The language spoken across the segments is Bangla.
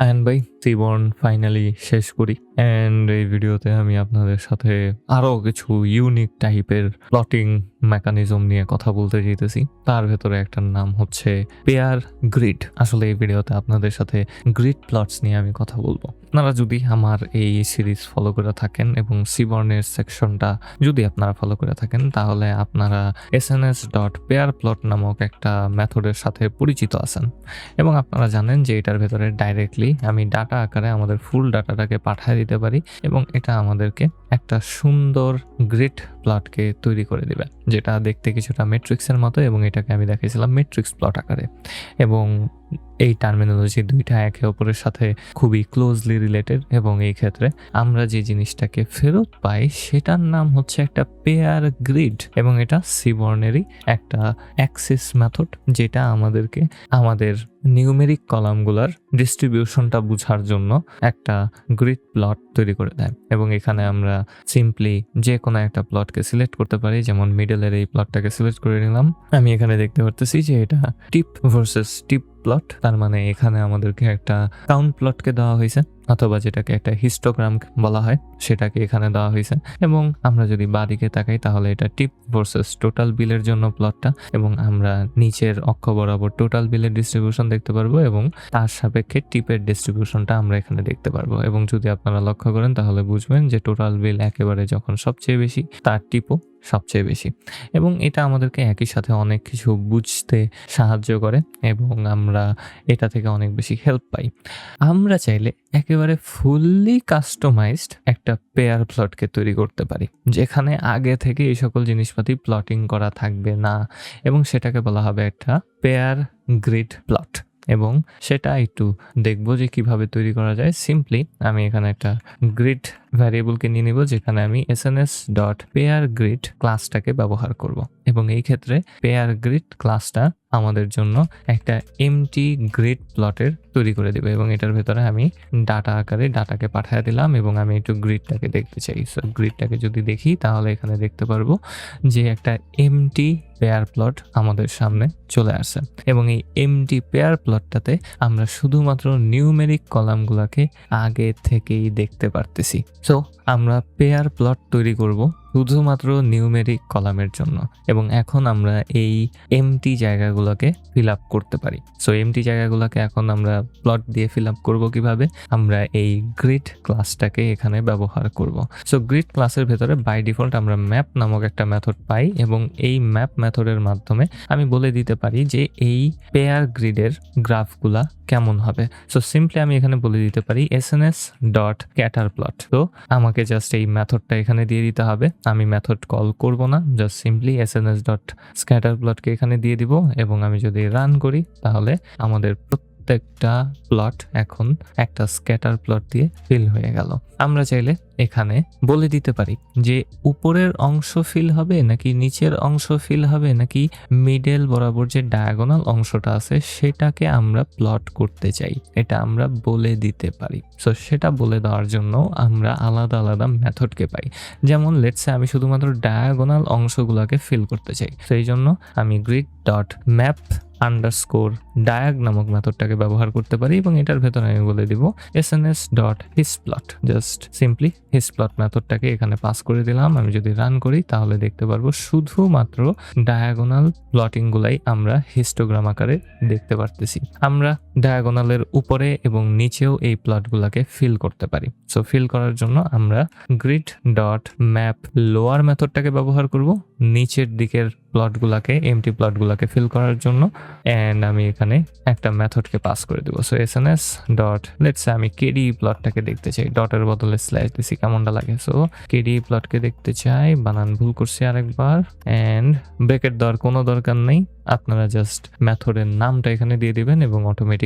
অ্যান্ড ভাই জীবন ফাইনালি শেষ করি। অ্যান্ড এই ভিডিওতে আমি আপনাদের সাথে আরও কিছু ইউনিক টাইপের প্লটিং মেকানিজম নিয়ে কথা বলতে যেতেছি তার ভেতরে একটার নাম হচ্ছে পেয়ার গ্রিড আসলে এই ভিডিওতে আপনাদের সাথে গ্রিড প্লটস নিয়ে আমি কথা বলব। আপনারা যদি আমার এই সিরিজ ফলো করে থাকেন এবং সিবর্নের সেকশনটা যদি আপনারা ফলো করে থাকেন, তাহলে আপনারা S N S dot pair plot নামক একটা মেথডের সাথে পরিচিত আছেন। এবং আপনারা জানেন যে এটার ভেতরে ডাইরেক্টলি আমি ডাটা আকারে আমাদের ফুল ডাটাটাকে দিতে পারি এবং এটা আমাদেরকে একটা সুন্দর গ্রিড প্লটকে তৈরি করে দেবে যেটা দেখতে কিছুটা মেট্রিক্সের মতো এবং এটাকে আমি দেখিয়েছিলাম মেট্রিক্স প্লট আকারে। এবং এই টার্মিনোলজি দুইটা একে অপরের সাথে খুবই ক্লোজলি রিলেটেড এবং এই ক্ষেত্রে আমরা যে জিনিসটাকে ফেরত পাই সেটার নাম হচ্ছে একটা পেয়ার গ্রিড এবং এটা সিবর্নেরই একটা অ্যাক্সিস মেথড, যেটা আমাদেরকে আমাদের নিউমেরিক কলামগুলোর ডিস্ট্রিবিউশনটা বোঝার জন্য একটা গ্রিড প্লট তৈরি করে দেয়। এবং এখানে আমরা সিম্পলি যে কোনো একটা প্লটকে সিলেক্ট করতে পারি, যেমন মিডলের এই প্লটটাকে সিলেক্ট করে নিলাম। আমি এখানে দেখতে পারতেছি যে এটা টিপ ভার্সেস টিপ প্লট তার মানে এখানে আমাদেরকে একটা কাউন্ট প্লটকে দেওয়া হয়েছে, অথবা যেটাকে একটা হিস্টোগ্রাম বলা হয়, সেটাকে এখানে দেওয়া হয়েছে। এবং আমরা যদি বাদিকে তাকাই, তাহলে এটা টিপ ভার্সেস টোটাল বিলের জন্য প্লটটা এবং আমরা নিচের অক্ষ বরাবর টোটাল বিলের ডিস্ট্রিবিউশন দেখতে পারব, এবং তার সাপেক্ষে টিপের ডিস্ট্রিবিউশনটা আমরা এখানে দেখতে পারব। এবং যদি আপনারা লক্ষ্য করেন, তাহলে বুঝবেন যে টোটাল বিল একেবারে যখন সবচেয়ে বেশি, তার টিপও সবচেয়ে বেশি। এবং এটা আমাদেরকে একই সাথে অনেক কিছু বুঝতে সাহায্য করে এবং আমরা এটা থেকে অনেক বেশি হেল্প পাই। আমরা চাইলে একেবারে ফুললি কাস্টমাইজড একটা পেয়ার প্লটকে তৈরি করতে পারি, যেখানে আগে থেকে এই সকল জিনিসপাতি প্লটিং করা থাকবে না এবং সেটাকে বলা হবে একটা পেয়ার গ্রিড প্লট এবং সেটা একটু দেখব যে কীভাবে তৈরি করা যায়। সিম্পলি আমি এখানে একটা গ্রিড ভ্যারিয়েবলকে নিয়ে নিব, যেখানে আমি S N S dot pair grid ক্লাসটাকে ব্যবহার করব। এবং এই ক্ষেত্রে পেয়ার গ্রিড ক্লাসটা আমাদের জন্য একটা এমটি গ্রেড প্লটের তৈরি করে দেবে এবং এটার ভেতরে আমি ডাটা আকারে ডাটাকে পাঠিয়ে দিলাম এবং আমি একটু গ্রিডটাকে দেখতে চাই। সো গ্রিডটাকে যদি দেখি, তাহলে এখানে দেখতে পারব যে একটা এমটি পেয়ার প্লট আমাদের সামনে চলে আসে এবং এই এমটি পেয়ার প্লটটাতে আমরা শুধুমাত্র নিউমেরিক কলামগুলোকে আগে থেকেই দেখতে পারতেছি। সো আমরা পেয়ার প্লট তৈরি করব শুধুমাত্র নিউমেরিক কলামের জন্য। এবং এখন আমরা এই এমটি জায়গাগুলোকে ফিল আপ করতে পারি। সো এমটি জায়গাগুলোকে এখন আমরা প্লট দিয়ে ফিল আপ করব কীভাবে? আমরা এই গ্রিড ক্লাসটাকে এখানে ব্যবহার করব। সো গ্রিড ক্লাসের ভেতরে বাই ডিফল্ট আমরা ম্যাপ নামক একটা মেথড পাই এবং এই ম্যাপ মেথডের মাধ্যমে আমি বলে দিতে পারি যে এই পেয়ার গ্রিডের গ্রাফগুলা কেমন হবে। সো সিম্পলি আমি এখানে বলে দিতে পারি S N S dot scatter plot তো, আমাকে জাস্ট এই মেথডটা এখানে দিয়ে দিতে হবে। আমি মেথড কল করব না just simply S N S dot scatter প্লটকে এখানে দিয়ে দিব এবং আমি যদি রান করি, তাহলে আমাদের প্রত্যেকটা প্লট এখন একটা স্ক্যাটার প্লট দিয়ে ফিল হয়ে গেল। আমরা চাইলে এখানে বলে দিতে পারি যে উপরের অংশ ফিল হবে নাকি নিচের অংশ ফিল হবে নাকি মিডল বরাবর যে ডায়াগোনাল অংশটা আছে সেটাকে আমরা প্লট করতে চাই। এটা আমরা বলে দিতে পারি। সো সেটা বলে দেওয়ার জন্য আমরা আলাদা আলাদা মেথডকে পাই। যেমন লেটসে আমি শুধুমাত্র ডায়াগোনাল অংশগুলোকে ফিল করতে চাই। সেই জন্য আমি grid dot map underscore diag নামক মেথডটাকে ব্যবহার করতে পারি এবং এটার ভেতরে আমি বলে দিব S N S dot hist plot just simply hist plot মেথডটাকে এখানে পাস করে দিলাম। আমি যদি রান করি, তাহলে দেখতে পারব শুধুমাত্র ডায়াগোনাল প্লটিংগুলাই আমরা হিস্টোগ্রাম আকারে দেখতে পারতেছি। আমরা ডায়াগোনালের উপরে এবং নিচেও এই প্লটগুলোকে ফিল করতে পারি। সো ফিল করার জন্য আমরা গ্রিড ডট ম্যাপ লোয়ার মেথডটাকে ব্যবহার করব। নিচের দিকের প্লটগুলোকে এমটি প্লটগুলোকে ফিল করার জন্য। অ্যান্ড আমি এখানে একটা মেথডকে পাস করে দেবো। So S N S dot let's আমি কেডি প্লটটাকে দেখতে চাই। ডটের বদলে স্ল্যাশ দিছি, কেমনটা লাগে? সো কেডি প্লটকে দেখতে চাই, বানান ভুল করছি আরেকবার। অ্যান্ড ব্রেকেট দেওয়ার কোনো দরকার নেই। আপনারা জাস্ট মেথডের নামটা এখানে দিয়ে দিবেন এবং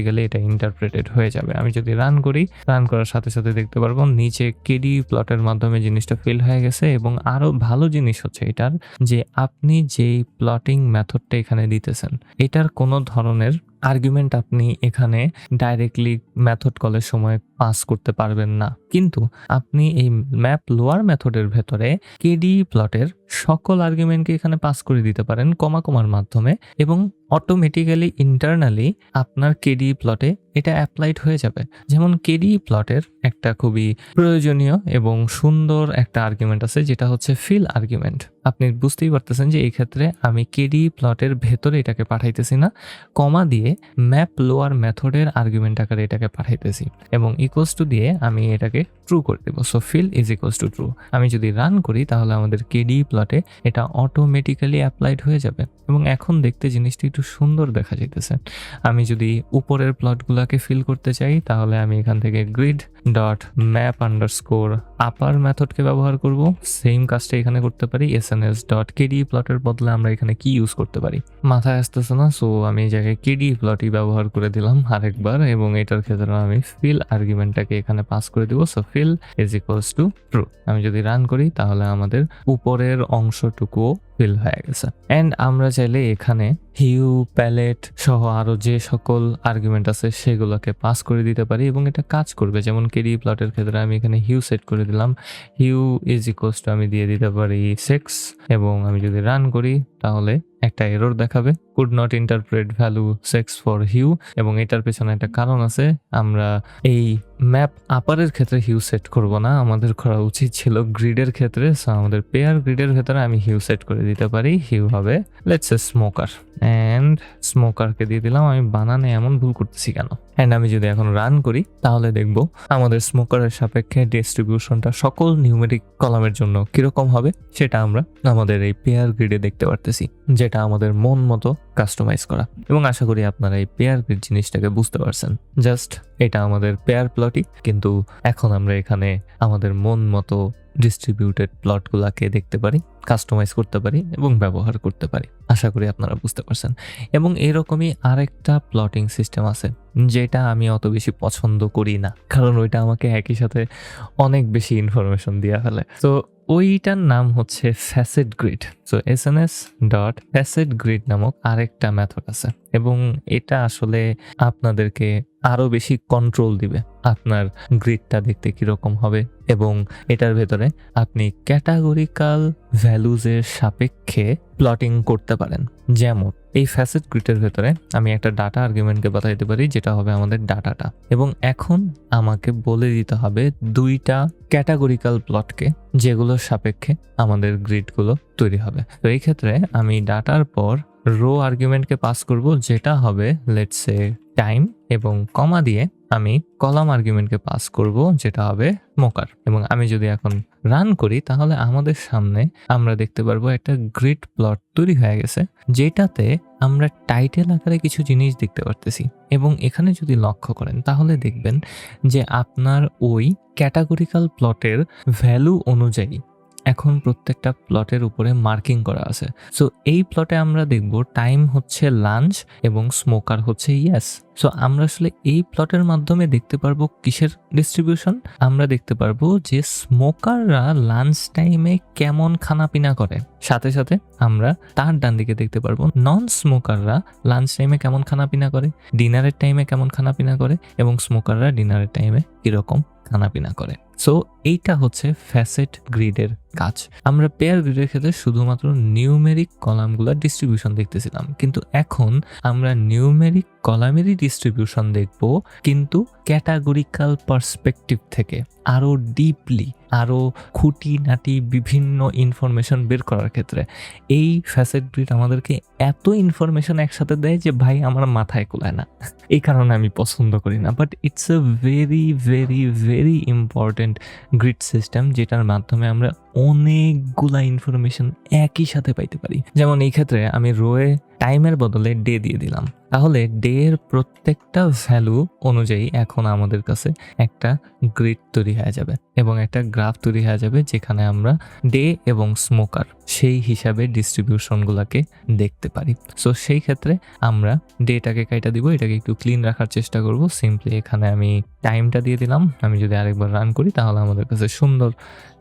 অটোমেটিক্যালি এটা ইন্টারপ্রেটেড হয়ে যাবে। আমি যদি রান করি রান করার সাথে সাথে দেখতে পারব নিচে কেডি প্লটের মাধ্যমে জিনিসটা ফিল হয়ে গেছে এবং আরও ভালো জিনিস হচ্ছে এটার যে আপনি যেই প্লটিং মেথডটা এখানে দিতেছেন, এটার কোনো ধরনের আর্গুমেন্ট আপনি এখানে ডাইরেক্টলি মেথড কলের সময় পাস করতে পারবেন না। কিন্তু আপনি এই ম্যাপ লোয়ার মেথডের ভেতরে কেডি প্লটের সকল আর্গুমেন্টকে এখানে পাস করে দিতে পারেন কমা কমার মাধ্যমে এবং অটোমেটিক্যালি ইন্টারনালি আপনার কেডি প্লটে এটা অ্যাপ্লাইড হয়ে যাবে। যেমন কেডি প্লটের একটা খুবই প্রয়োজনীয় এবং সুন্দর একটা আর্গুমেন্ট আছে, যেটা হচ্ছে ফিল আর্গুমেন্ট আপনি বুঝতেই পারতেছেন যে এই ক্ষেত্রে আমি কেডি প্লটের ভেতরে এটাকে পাঠাইতেছি না, কমা দিয়ে ম্যাপ লোয়ার মেথডের আর্গুমেন্ট আকারে এটাকে পাঠাইতেছি এবং ইকুয়ালস টু দিয়ে আমি এটাকে ট্রু করে দেবো। So fill is equals to true আমি যদি রান করি, তাহলে আমাদের কেডি প্লটে এটা অটোমেটিক্যালি অ্যাপ্লাইড হয়ে যাবে। এবং এখন দেখতে জিনিসটি একটু সুন্দর দেখা যাইতেছে। আমি যদি উপরের প্লটগুলোকে ফিল করতে চাই, তাহলে আমি এখান থেকে grid dot map under score upper মেথডকে ব্যবহার করব। সেম কাজটা এখানে করতে পারি S N S dot KD প্লটের বদলে আমরা এখানে কি ইউজ করতে পারি? মাথায় আসতেছে না সো আমি এই জায়গায় কেডি প্লটই ব্যবহার করে দিলাম আরেকবার, এবং এটার ক্ষেত্রে আমি ফিল আর্গুমেন্টটাকে এখানে পাস করে দিব so fill is equals to true আমি যদি রান করি, তাহলে আমাদের উপরের অংশটুকুও ফিল হয়ে গেছে। অ্যান্ড আমরা চাইলে এখানে হিউ প্যালেট সহ আরও যে সকল আর্গুমেন্ট আছে সেগুলোকে পাস করে দিতে পারি এবং এটা কাজ করবে। যেমন কেডি প্লটের ক্ষেত্রে আমি এখানে হিউ সেট করে দিলাম। হিউ ইজ ইকোয়াল টু আমি দিয়ে দিতে পারি সিক্স এবং আমি যদি রান করি তাহলে একটা এরর দেখাবে। Could not interpret value sex for hue এবং এটার পেছনে একটা কারণ আছে। আমরা এই ম্যাপ আপারের ক্ষেত্রে হিউ সেট করব না। আমাদের করা উচিত ছিল গ্রিডের ক্ষেত্রে। সো আমাদের পেয়ার গ্রিডের ভেতরে আমি হিউ সেট করে দিতে পারি। হিউ হবে লেটস স্মোকার অ্যান্ড স্মোকারকে দিয়ে দিলাম। আমি বানানে এমন ভুল করতেছি কেন? অ্যান্ড আমি যদি এখন রান করি, তাহলে দেখব আমাদের স্মোকারের সাপেক্ষে ডিস্ট্রিবিউশনটা সকল নিউমেরিক কলামের জন্য কীরকম হবে, সেটা আমরা আমাদের এই পেয়ার গ্রিডে দেখতে পারতেছি, যেটা আমাদের মন মতো কাস্টমাইজ করা। এবং আশা করি আপনারা এই পেয়ার গ্রিড জিনিসটাকে বুঝতে পারছেন। জাস্ট এটা আমাদের পেয়ার প্লটই কিন্তু এখন আমরা এখানে আমাদের মন মতো ডিস্ট্রিবিউটেড প্লটগুলোকে দেখতে পারি কাস্টমাইজ করতে পারি এবং ব্যবহার করতে পারি। আশা করি আপনারা বুঝতে পারছেন। এবং এরকমই আরেকটা প্লটিং সিস্টেম আছে, যেটা আমি অত বেশি পছন্দ করি না। কারণ ওইটা আমাকে একই সাথে অনেক বেশি ইনফরমেশন দিয়ে ফেলে। তো ওইটার নাম হচ্ছে facet grid so S N S dot facet grid নামক আরেকটা মেথড আছে। এবং এটা আসলে আপনাদেরকে আরও বেশি কন্ট্রোল দিবে আপনার গ্রিডটা দেখতে কীরকম হবে এবং এটার ভেতরে আপনি ক্যাটাগরিক্যাল ভ্যালুজের সাপেক্ষে প্লটিং করতে পারেন। যেমন, এই ফ্যাসেট গ্রিডের ভেতরে আমি একটা ডাটা আর্গুমেন্টকে বাতাইতে পারি, যেটা হবে আমাদের ডাটাটা এবং এখন আমাকে বলে দিতে হবে দুইটা ক্যাটাগরিক্যাল প্লটকে যেগুলোর সাপেক্ষে আমাদের গ্রিডগুলো তৈরি হবে। তো এই ক্ষেত্রে আমি ডাটার পর রো আর্গুমেন্টকে পাস করব, যেটা হবে লেটস সে টাইম এবং কমা দিয়ে আমি কলাম আর্গুমেন্টকে পাস করব, যেটা হবে মোকার এবং আমি যদি এখন রান করি, তাহলে আমাদের সামনে আমরা দেখতে পারব একটা গ্রিড প্লট তৈরি হয়ে গেছে, যেটাতে আমরা টাইটেল আকারে কিছু জিনিস দেখতে পারতেছি। এবং এখানে যদি লক্ষ্য করেন, তাহলে দেখবেন যে আপনার ওই ক্যাটাগরিক্যাল প্লটের ভ্যালু অনুযায়ী এখন প্রত্যেকটা প্লটের উপরে মার্কিং করা আছে। সো এই প্লটে আমরা দেখব টাইম হচ্ছে লাঞ্চ এবং স্মোকার হচ্ছে ইয়েস। সো আমরা আসলে এই প্লটের মাধ্যমে দেখতে পারব কিসের ডিস্ট্রিবিউশন? আমরা দেখতে পারব যে স্মোকাররা লাঞ্চ টাইমে কেমন খানাপিনা করে। সাথে সাথে আমরা তার ডান দিকে দেখতে পারব নন স্মোকাররা লাঞ্চ টাইমে কেমন খানাপিনা করে, ডিনারের টাইমে কেমন খানাপিনা করে এবং স্মোকাররা ডিনারের টাইমে কীরকম খানাপিনা করে। সো এইটা হচ্ছে ফ্যাসেট গ্রিডের কাজ। আমরা পেয়ার গ্রিডের ক্ষেত্রে শুধুমাত্র নিউমেরিক কলামগুলো ডিস্ট্রিবিউশন দেখতেছিলাম। কিন্তু এখন আমরা নিউমেরিক কলামেরই ডিস্ট্রিবিউশন দেখব, কিন্তু ক্যাটাগরিক্যাল পার্সপেক্টিভ থেকে আরও ডিপলি আরও খুঁটিনাটি বিভিন্ন ইনফরমেশন বের করার ক্ষেত্রে। এই ফ্যাসেট গ্রিড আমাদেরকে এত ইনফরমেশন একসাথে দেয় যে, ভাই, আমার মাথায় কোলায় না। এই কারণে আমি পছন্দ করি না। But it's a very very very important grid system যেটার মাধ্যমে আমরা অনেকগুলা ইনফরমেশন একই সাথে পাইতে পারি। যেমন এই ক্ষেত্রে আমি রোয়ে টাইমের বদলে ডে দিয়ে দিলাম। তাহলে ডে এর প্রত্যেকটা ভ্যালু অনুযায়ী এখন আমাদের কাছে একটা গ্রিড তৈরি হয়ে যাবে এবং একটা গ্রাফ তৈরি হয়ে যাবে যেখানে আমরা ডে এবং স্মোকার সেই হিসাবে ডিস্ট্রিবিউশনগুলোকে দেখতে পারি। সো সেই ক্ষেত্রে আমরা ডেটাকে কাইটা দিব, এটাকে একটু ক্লিন রাখার চেষ্টা করব। সিম্পলি এখানে আমি টাইমটা দিয়ে দিলাম। আমি যদি আরেকবার রান করি, তাহলে আমাদের কাছে সুন্দর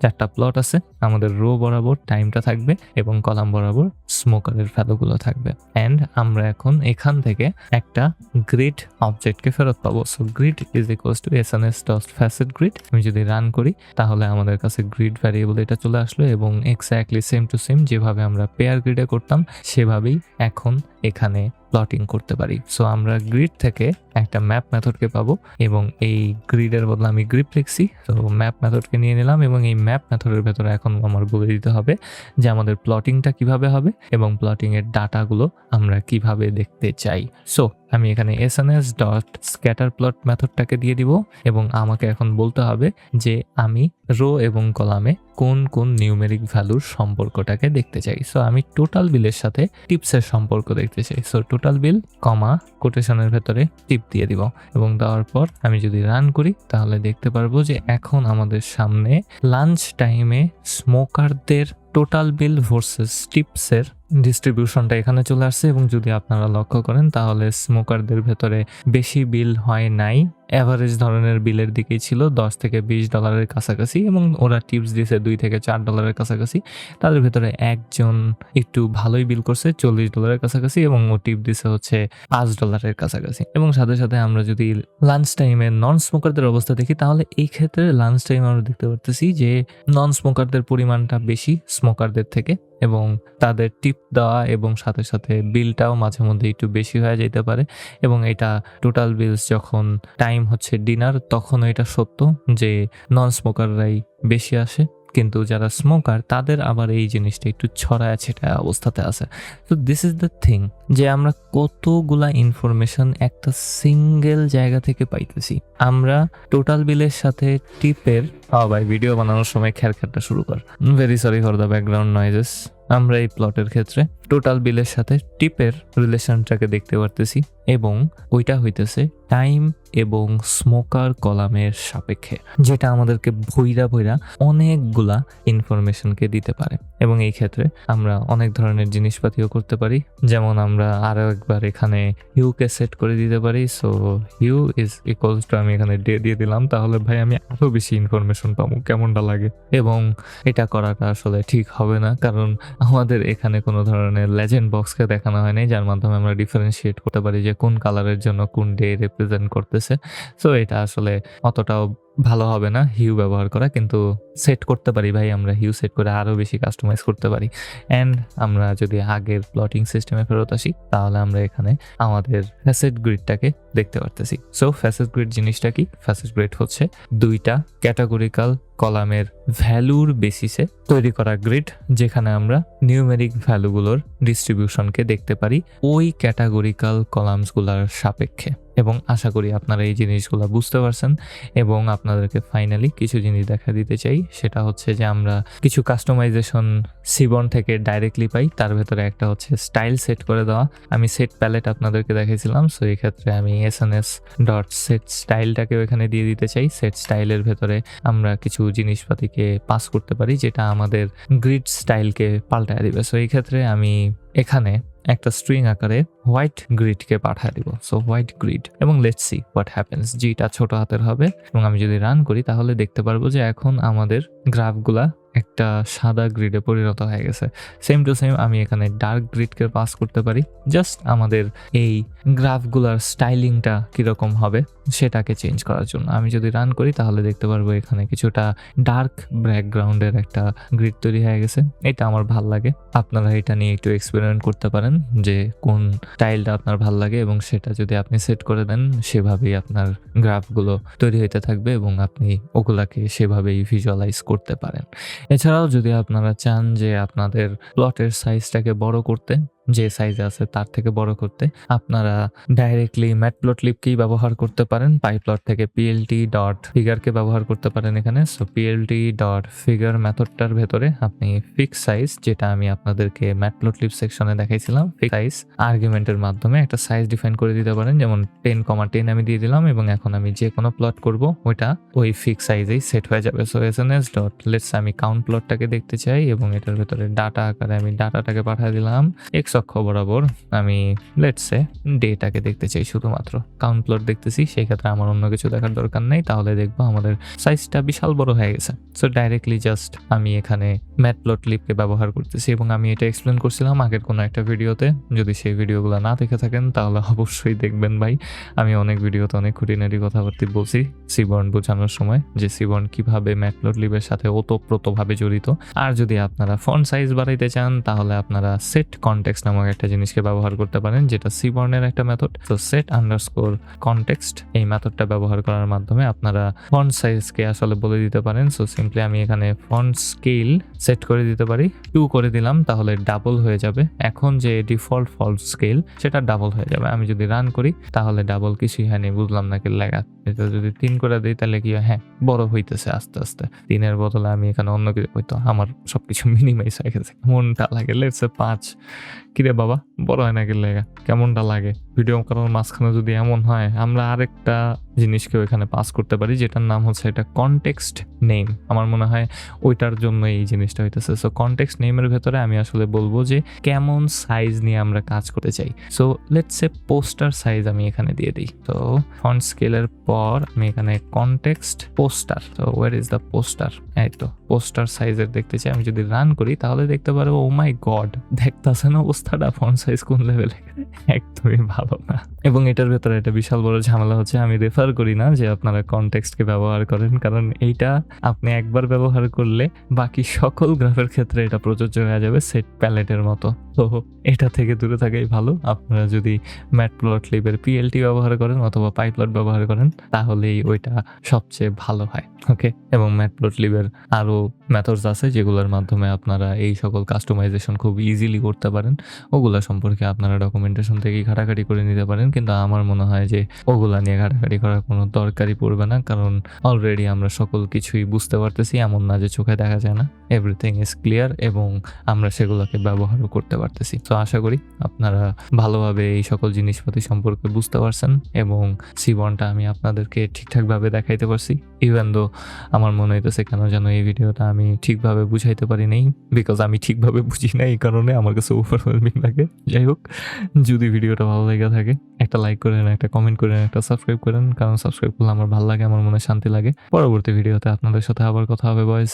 চারটা প্লট আছে। আমাদের রো বরাবর টাইমটা থাকবে এবং কলাম বরাবর স্মোকারের ভ্যালুগুলো থাকবে। অ্যান্ড আমরা এখন এখান থেকে একটা গ্রিড অবজেক্টকে ফেরত পাবো। So grid is equals to S N S dot facet grid আমি যদি রান করি, তাহলে আমাদের কাছে গ্রিড ভ্যারিয়েবল এটা চলে আসলো এবং এক্স্যাক্টলি সেম টু সেম যেভাবে আমরা পেয়ার গ্রিডে করতাম সেভাবেই এখন এখানে প্লটিং করতে পারি। সো আমরা গ্রিড থেকে একটা ম্যাপ মেথডকে পাবো এবং এই গ্রিডের বদলে আমি গ্রিপ লিখছি। তো ম্যাপ মেথডকে নিয়ে নিলাম এবং এই ম্যাপ মেথডের ভেতরে এখন আমার বলে দিতে হবে যে আমাদের প্লটিংটা কীভাবে হবে এবং প্লটিং এর ডাটাগুলো আমরা কীভাবে দেখতে চাই। সো আমি এখানে S N S dot scatter plot মেথডটাকে দিয়ে দিব এবং আমাকে এখন বলতে হবে যে আমি রো এবং কলামে কোন কোন নিউমেরিক ভ্যালুর সম্পর্কটাকে দেখতে চাই। সো আমি টোটাল বিলের সাথে টিপসের সম্পর্ক দেখতে চাই। সো টোটাল বিল কমা কোটেশনের ভেতরে টিপ দিয়ে দিব। এবং দেওয়ার পর আমি যদি রান করি, তাহলে দেখতে পারব যে এখন আমাদের সামনে লাঞ্চ টাইমে স্মোকারদের টোটাল বিল ভার্সেস টিপসের ডিস্ট্রিবিউশনটা এখানে চলে আসছে এবং যদি আপনারা লক্ষ্য করেন, তাহলে স্মোকারদের ভেতরে বেশি বিল হয় নাই। অ্যাভারেজ ধরনের বিলের দিকেই ছিল দশ থেকে বিশ ডলারের কাছাকাছি এবং ওরা টিপস দিয়েছে দুই থেকে চার ডলারের কাছাকাছি। তাদের ভেতরে একজন একটু ভালোই বিল করছে, চল্লিশ ডলারের কাছাকাছি এবং ও টিপ দিছে হচ্ছে পাঁচ ডলারের কাছাকাছি। এবং সাথে সাথে আমরা যদি লাঞ্চ টাইমে নন স্মোকারদের অবস্থা দেখি, তাহলে এই ক্ষেত্রে লাঞ্চ টাইম আমরা দেখতে পারতেছি যে নন স্মোকারদের পরিমাণটা বেশি স্মোকারদের থেকে এবং তাদের টিপ দেওয়া এবং সাথে সাথে বিলটাও মাঝে মধ্যে একটু বেশি হয়ে যেতে পারে এবং এটা টোটাল বিলস যখন টাইম হচ্ছে ডিনার তখন এটা সত্য যে নন স্মোকাররাই বেশি আসে। কিন্তু যারা স্মোকার তাদের আবার এই জিনিসটা একটু ছড়ায় ছেটা অবস্থাতে আছে। তো দিস ইজ দ্য থিং যে আমরা কতগুলা ইনফরমেশন একটা সিঙ্গেল জায়গা থেকে পাইতেছি। আমরা টোটাল বিলের সাথে টিপের হ্যাঁ ভাই ভিডিও বানানোর সময় খ্যারখ্যারটা শুরু কর। Very sorry for the background noises আমরা এই প্লটের ক্ষেত্রে টোটাল বিলের সাথে টিপের রিলেশনটাকে দেখতে পারতেছি। এবং ওইটা হইতেছে টাইম এবং স্মোকার কলামের সাপেক্ষে, যেটা আমাদেরকে ভৈরা ভৈরা অনেকগুলা ইনফরমেশনকে দিতে পারে। এবং এই ক্ষেত্রে আমরা অনেক ধরনের জিনিসপাতিও করতে পারি। যেমন আমরা আরও একবার এখানে হিউকে সেট করে দিতে পারি। So hue is equals to আমি এখানে ডে দিয়ে দিলাম। তাহলে ভাই আমি আরও বেশি ইনফরমেশন পাবো। কেমনটা লাগে? এবং এটা করাটা আসলে ঠিক হবে না। কারণ আমাদের এখানে কোনো ধরনের লেজেন্ড বক্সকে দেখানো হয়নি, যার মাধ্যমে আমরা ডিফারেন্সিয়েট করতে পারি যে কোন কালারের জন্য কোন ডে রিপ্রেজেন্ট করতেছে। সো এটা আসলে অতটাও ভালো হবে না হিউ ব্যবহার করা, কিন্তু সেট করতে পারি ভাই, আমরা হিউ সেট করে আরও বেশি কাস্টমাইজ করতে পারি। অ্যান্ড আমরা যদি আগের প্লটিং সিস্টেমে ফেরত আসি, তাহলে আমরা এখানে আমাদের ফ্যাসেট গ্রিডটাকে দেখতে পারতেছি। সো ফ্যাসেট গ্রিড জিনিসটা কি? ফ্যাসেট গ্রিড হচ্ছে দুইটা ক্যাটাগরিক্যাল কলামের ভ্যালুর বেসিসে তৈরি করা গ্রিড যেখানে আমরা নিউমেরিক ভ্যালুগুলোর ডিস্ট্রিবিউশনকে দেখতে পারি ওই ক্যাটাগরিক্যাল কলামসগুলোর সাপেক্ষে। এবং আশা করি আপনারা এই জিনিসগুলো বুঝতে পারছেন এবং আপনাদেরকে ফাইনালি কিছু জিনিস দেখা দিতে চাই। সেটা হচ্ছে যে আমরা কিছু কাস্টমাইজেশন সিবন থেকে ডাইরেক্টলি পাই, তার ভেতরে একটা হচ্ছে স্টাইল সেট করে দেওয়া। আমি সেট প্যালেট আপনাদেরকে দেখাইছিলাম সো এই ক্ষেত্রে আমি S N S dot set স্টাইলটাকেও এখানে দিয়ে দিতে চাই। সেট স্টাইলের ভেতরে আমরা কিছু জিনিসপাতিকে পাস করতে পারি, যেটা আমাদের গ্রিড স্টাইলকে পাল্টায় দিবে। সো এই ক্ষেত্রে আমি এখানে একটা স্ট্রিং আকারে হোয়াইট গ্রিডকে পাঠায় দিব। সো হোয়াইট গ্রিড এবং লেটস সি হোয়াট হ্যাপেন্স জিটা ছোট হাতের হবে এবং আমি যদি রান করি, তাহলে দেখতে পারব যে এখন আমাদের গ্রাফগুলা একটা সাদা গ্রিডে পরিণত হয়ে গেছে। সেম টু সেম আমি এখানে ডার্ক গ্রিডকে পাস করতে পারি। জাস্ট আমাদের এই গ্রাফগুলার স্টাইলিংটা কীরকম হবে সেটাকে চেঞ্জ করার জন্য। আমি যদি রান করি তাহলে দেখতে পারব এখানে কিছুটা ডার্ক ব্যাকগ্রাউন্ডের একটা গ্রিড তৈরি হয়ে গেছে। এটা আমার ভালো লাগে। আপনারা এটা নিয়ে একটু এক্সপেরিমেন্ট করতে পারেন যে কোন স্টাইলটা আপনার ভালো লাগে এবং সেটা যদি আপনি সেট করে দেন, সেভাবেই আপনার গ্রাফগুলো তৈরি হইতে থাকবে এবং আপনি ওগুলাকে সেভাবেই ভিজুয়ালাইজ করতে পারেন। এছাড়াও যদি আপনারা চান যে আপনাদের প্লটের সাইজটাকে বড় করতে যে সাইজ আছে তার থেকে বড় করতে আপনারা ডাইরেক্টলি ম্যাটপ্লট লিপকেই ব্যবহার করতে পারেন। পাইপ্লট থেকে পিএলটি ডট ফিগারকে ব্যবহার করতে পারেন এখানে। সো পিএলটি ডট ফিগার মেথডটার ভেতরে আপনি ফিক্স সাইজ যেটা আমি আপনাদেরকে ম্যাটপ্লট লিপ সেকশনে দেখাইছিলাম ফিক্স সাইজ আর্গুমেন্টের মাধ্যমে একটা সাইজ ডিফাইন করে দিতে পারেন। যেমন টেন কমা টেন আমি দিয়ে দিলাম এবং এখন আমি যে কোনো প্লট করব ওইটা ওই ফিক্স সাইজেই সেট হয়ে যাবে। So S N S dot let's আমি কাউন্ট প্লটটাকে দেখতে চাই এবং এটার ভেতরে ডাটা আকারে আমি ডাটাটাকে পাঠিয়ে দিলাম। এক্স অক্ষ বরাবর আমি লেটসে ডেটাকে দেখতে চাই শুধুমাত্র। কাউন্ট প্লট দেখতেছি, সেই ক্ষেত্রে আমার অন্য কিছু দেখার দরকার নেই, তাহলে দেখব আমাদের সাইজটা বিশাল বড় হয়ে গেছে। সো ডাইরেক্টলি জাস্ট আমি এখানে ম্যাট প্লট লিপকে ব্যবহার করতেছি এবং আমি এটা এক্সপ্লেন করছিলাম আগের কোনো একটা ভিডিওতে। যদি সেই ভিডিওগুলো না দেখে থাকেন, তাহলে অবশ্যই দেখবেন ভাই। আমি অনেক ভিডিওতে অনেক খুঁটিনাটি কথাবার্তা বলছি সিবর্ন বোঝানোর সময়, যে সিবর্ন কীভাবে ম্যাটপ্লট লিপের সাথে ওতপ্রোতভাবে জড়িত। আর যদি আপনারা ফন্ট সাইজ বাড়াইতে চান, তাহলে আপনারা সেট কনটেক্সট নামক একটা জিনিসকে ব্যবহার করতে পারেন, যেটা সি বর্ণের একটা মেথড তো সেট আন্ডারস্কোর কনটেক্সট এই মেথডটা ব্যবহার করার মাধ্যমে আপনারা ফন্ট সাইজকে আসলে বলে দিতে পারেন। সো সিম্পলি আমি এখানে ফন্ট স্কেল সেট করে দিতে পারি। টু করে দিলাম, তাহলে ডাবল হয়ে যাবে। এখন যে ডিফল্ট ফল্ট স্কেল সেটা ডাবল হয়ে যাবে। আমি যদি রান করি, তাহলে ডাবল কিছুই হয়নি, বুঝলাম না কি লেখা এটা যদি তিন করে দিই, তাহলে কি? হ্যাঁ? বড় হইতেছে আস্তে আস্তে। তিনের বদলে আমি এখানে অন্য কিছু হইতো আমার সবকিছু মিনিমাইজ হয়ে গেছে। মনটা লাগে লেটসে পাঁচ। কিরে বাবা? বড় হয় না গেলে কেমনটা লাগে? ভিডিও করার মাঝখানে যদি এমন হয়, আমরা আরেকটা জিনিসকেও এখানে পাস করতে পারি, যেটার নাম হচ্ছে এটা কনটেক্সট নেম আমার মনে হয় ওইটার জন্য এই জিনিসটা হইতেছে। সো কনটেক্সট নেমের ভেতরে আমি আসলে বলব যে, কেমন সাইজ নিয়ে আমরা কাজ করতে চাই। So let's say poster size আমি এখানে দিয়ে দিই। তো ফন্ট স্কেলের পর আমি এখানে কনটেক্সট পোস্টার তো ওয়ার ইজ দ্য পোস্টার এই তো পোস্টার সাইজের দেখতে চাই। আমি যদি রান করি, তাহলে দেখতে পারব ও মাই গড দেখতেছেন অবস্থাটা ফন্ট সাইজ কোন লেভেলে একদমই ভালো না। এবং এটার ভেতরে একটা বিশাল বড় ঝামেলা হচ্ছে, আমি রেফার করি না যে আপনারা কনটেক্সটকে ব্যবহার করেন, কারণ এইটা আপনি একবার ব্যবহার করলে বাকি সকল গ্রাফের ক্ষেত্রে এটা প্রযোজ্য হয়ে যাবে সেট প্যালেটের মতো। তো এটা থেকে দূরে থাকাই ভালো। আপনারা যদি ম্যাট প্লট লিভের পিএলটি ব্যবহার করেন অথবা পাইপ্লট ব্যবহার করেন, তাহলেই ওইটা সবচেয়ে ভালো হয়। ওকে এবং ম্যাট প্লট লিভের আরও মেথডস আছে যেগুলোর মাধ্যমে আপনারা এই সকল কাস্টমাইজেশন খুব ইজিলি করতে পারেন। ওগুলা সম্পর্কে আপনারা ডকুমেন্টেশন থেকেই ঘাটাঘাটি করে নিতে পারেন। কিন্তু আমার মনে হয় যে ওগুলা নিয়ে ঘাটাঘাটি করার কোনো দরকারই পড়বে না। কারণ অলরেডি আমরা সকল কিছুই বুঝতে পারতেছি, এমন না যে চোখে দেখা যায় না। এভরিথিং ইজ ক্লিয়ার এবং আমরা সেগুলোকে ব্যবহারও করতে পারতেছি। তো আশা করি আপনারা ভালোভাবে এই সকল জিনিসপাতি সম্পর্কে বুঝতে পারছেন এবং সিবনটা আমি আপনাদেরকে ঠিকঠাকভাবে দেখাইতে পারছি। ইভেন দো আমার মনে হইতেছে কেন যেন এই ভিডিওটা আমি ঠিকভাবে বুঝাইতে পারি নাই বিকজ আমি ঠিকভাবে বুঝি না এই কারণে আমার কাছে ওভারওয়েলমিং লাগে। যাই হোক, যদি ভিডিওটা ভালো লেগে থাকে, একটা লাইক করেন, একটা কমেন্ট করেন, একটা সাবস্ক্রাইব করেন, কারণ সাবস্ক্রাইব করলে আমার ভালো লাগে, আমার মনে শান্তি লাগে। পরবর্তী ভিডিওতে আপনাদের সাথে আবার কথা হবে বয়স